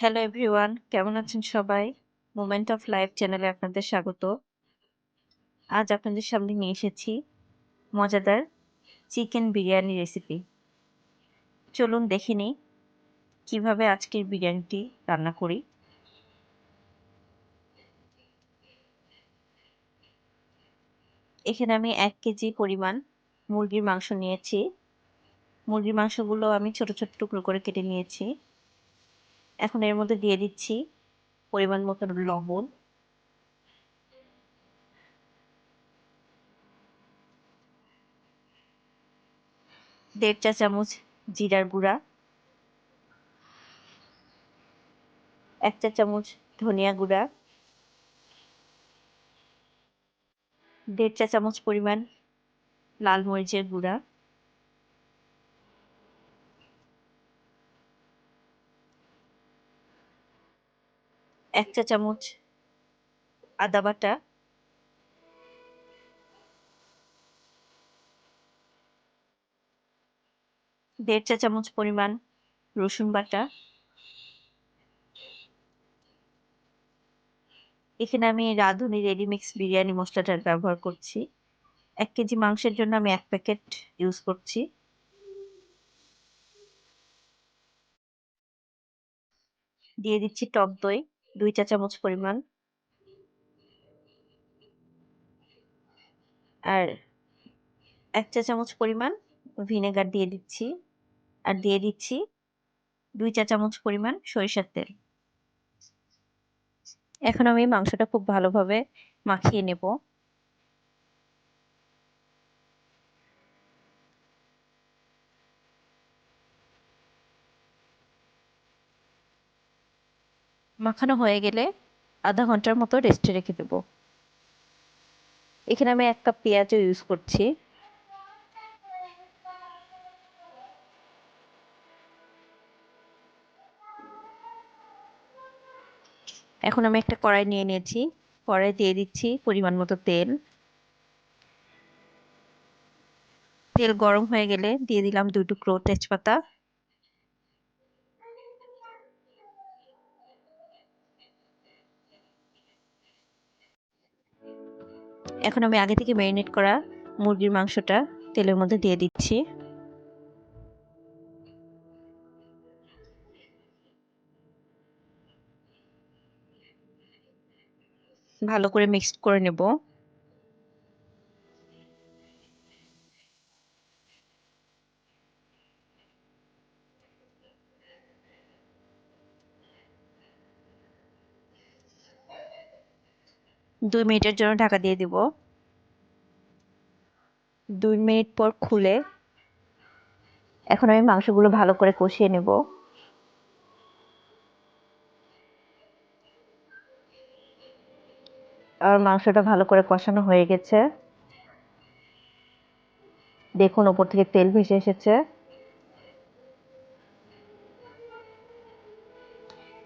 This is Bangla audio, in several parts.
হ্যালো এভরিওয়ান কেমন আছেন সবাই? মোমেন্ট অফ লাইফ চ্যানেলে আপনাদের স্বাগত। আজ আপনাদের সামনে নিয়ে এসেছি মজাদার চিকেন বিরিয়ানি রেসিপি চলুন দেখে নিই কীভাবে আজকের বিরিয়ানিটি রান্না করি। এখানে আমি এক কেজি পরিমাণ মুরগির মাংস নিয়েছি। মুরগির মাংসগুলো আমি ছোট ছোট টুকরো করে কেটে নিয়েছি। এখন এর মধ্যে দিয়ে দিচ্ছি পরিমাণ মতো লবণ। দেড় চা চামচ জিরার গুঁড়া। এক চা চামচ ধনিয়া গুঁড়া। দেড় চা চামচ পরিমাণ লাল মরিচের গুঁড়া। এক চা চামচ আদা বাটা। দেড় চা চামচ পরিমাণ রসুন বাটা। এখানে আমি রাঁধুনি রেডিমিক্স বিরিয়ানি মশলাটার ব্যবহার করছি। এক কেজি মাংসের জন্য আমি এক প্যাকেট ইউজ করছি। দিয়ে দিচ্ছি টক দই। দুই চা চামচ পরিমাণ। আর এক চা চামচ পরিমাণ ভিনেগার দিয়ে দিচ্ছি। আর দিয়ে দিচ্ছি দুই চা চামচ পরিমাণ সরিষার তেল। এখন আমি মাংসটা খুব ভালোভাবে মাখিয়ে নেব। মাখানো হয়ে গেলে আধা ঘণ্টার মতো রেস্টে রেখে দেবো। এখানে আমি এক কাপ পেঁয়াজও ইউজ করছি। এখন আমি একটা কড়াই নিয়ে নিয়েছি। কড়াই দিয়ে দিচ্ছি পরিমাণ মতো তেল। তেল গরম হয়ে গেলে দিয়ে দিলাম দুই টুকরো তেজপাতা। এখন আমি আগে থেকে ম্যারিনেট করা মুরগির মাংসটা তেলের মধ্যে দিয়ে দিচ্ছি। ভালো করে মিক্সড করে নেব। দুই মিনিটের জন্য ঢাকা দিয়ে দিব। দুই মিনিট পর খুলে এখন আমি মাংসগুলো ভালো করে কষিয়ে নেব। আর মাংসটা ভালো করে কষানো হয়ে গেছে। দেখুন, ওপর থেকে তেল ভেসে এসেছে।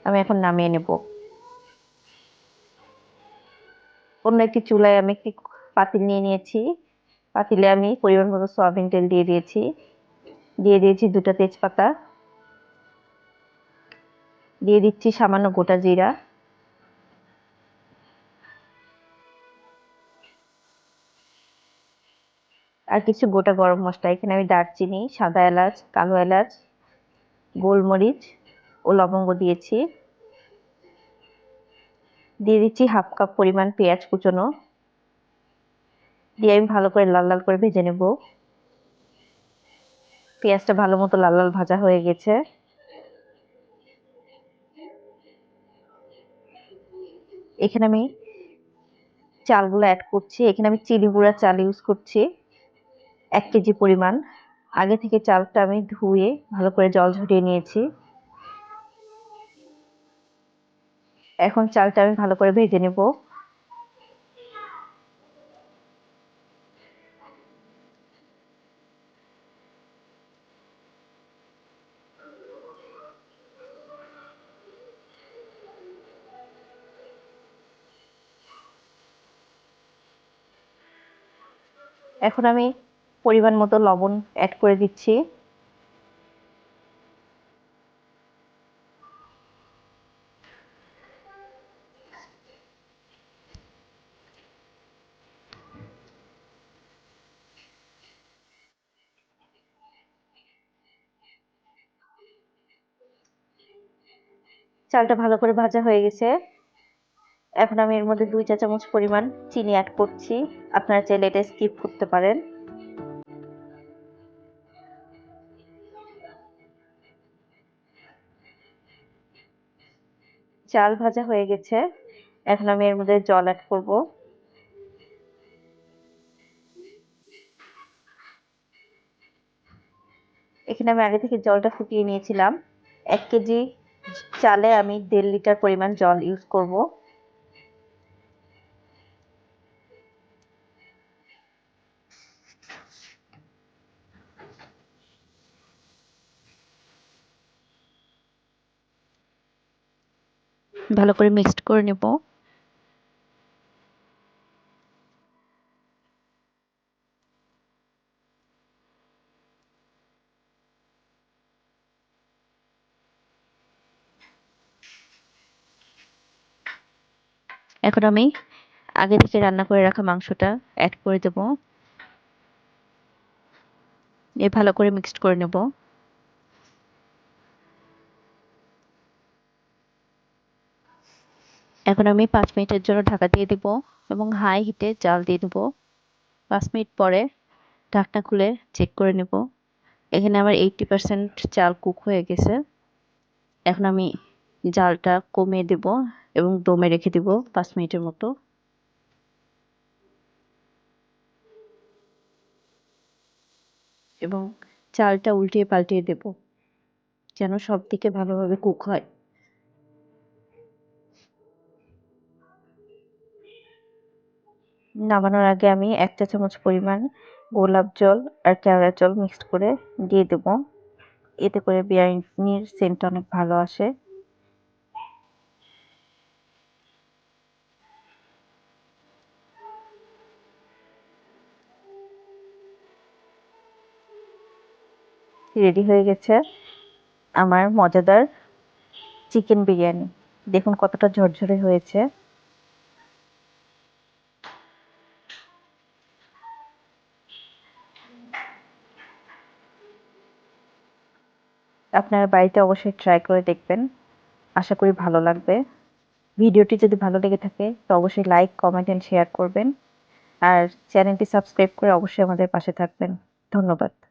আমি এখন নামিয়ে নেব। অন্য একটি চুলায় আমি একটি পাতিল নিয়ে নিয়েছি। পাতিলে আমি পরিমাণ মতো সয়াবিন তেল দিয়ে দিয়েছি। দিয়ে দিয়েছি দুটো তেজপাতা। দিয়ে দিচ্ছি সামান্য গোটা জিরা। আর কিছু গোটা গরম মশলা। এখানে আমি দারচিনি, সাদা এলাচ, কালো এলাচ, গোলমরিচ ও লবঙ্গ দিয়েছি। দিয়ে দিচ্ছি হাফ কাপ পরিমাণ পেঁয়াজ কুচনো। দিয়ে আমি ভালো করে লাল লাল করে ভেজে নেব। পেঁয়াজটা ভালো মতো লাল লাল ভাজা হয়ে গেছে। এখানে আমি চালগুলো অ্যাড করছি। এখানে আমি চিনি গুঁড়া চাল ইউজ করছি, এক কেজি পরিমাণ। আগে থেকে চালটা আমি ধুয়ে ভালো করে জল ঝরিয়ে নিয়েছি। এখন চালটা আমি ভালো করে ভেজে নেব। এখন আমি পরিমাণ মতো লবণ অ্যাড করে দিচ্ছি। চালটা ভালো করে ভাজা হয়ে গেছে। এখন আমি এর মধ্যে দুই চা চামচ পরিমাণ চিনি অ্যাড করছি। আপনারা চাইলে এটা স্কিপ করতে পারেন। চাল ভাজা হয়ে গেছে। এখন আমি এর মধ্যে জল অ্যাড করব। এখানে আমি আগে থেকে জলটা ফুটিয়ে নিয়েছিলাম। এক কেজি চালে আমি দেড় লিটার পরিমাণ জল ইউজ করব। ভালো করে মিক্সড করে নেব। এখন আমি আগে থেকে রান্না করে রাখা মাংসটা অ্যাড করে দেব। এ ভালো করে মিক্সড করে নেব। এখন আমি পাঁচ মিনিটের জন্য ঢাকা দিয়ে দিব এবং হাই হিটে জাল দিয়ে দেবো। পাঁচ মিনিট পরে ঢাকনা খুলে চেক করে নেব। এখানে আমার এইটটি পার্সেন্ট চাল কুক হয়ে গেছে। এখন আমি জালটা কমিয়ে দেব। এবং দমে রেখে দেব পাঁচ মিনিটের মতো। এবং চালটা উল্টিয়ে পাল্টিয়ে দেব, যেন সব দিকে ভালোভাবে কুক হয়। নামানোর আগে আমি এক চা চামচ পরিমাণ গোলাপ জল আর কেওড়া জল মিক্সড করে দিয়ে দেব। এতে করে বিরিয়ানির সেন্টটা অনেক ভালো আসে। রেডি হয়ে গেছে আমার মজাদার চিকেন বিরিয়ানি। দেখুন কতটা ঝরঝরে হয়েছে। আপনারা বাড়িতে অবশ্যই ট্রাই করে দেখবেন। আশা করি ভালো লাগবে। ভিডিওটি যদি ভালো লেগে থাকে, তো অবশ্যই লাইক কমেন্ট অ্যান্ড শেয়ার করবেন। আর চ্যানেলটি সাবস্ক্রাইব করে অবশ্যই আমাদের পাশে থাকবেন। ধন্যবাদ।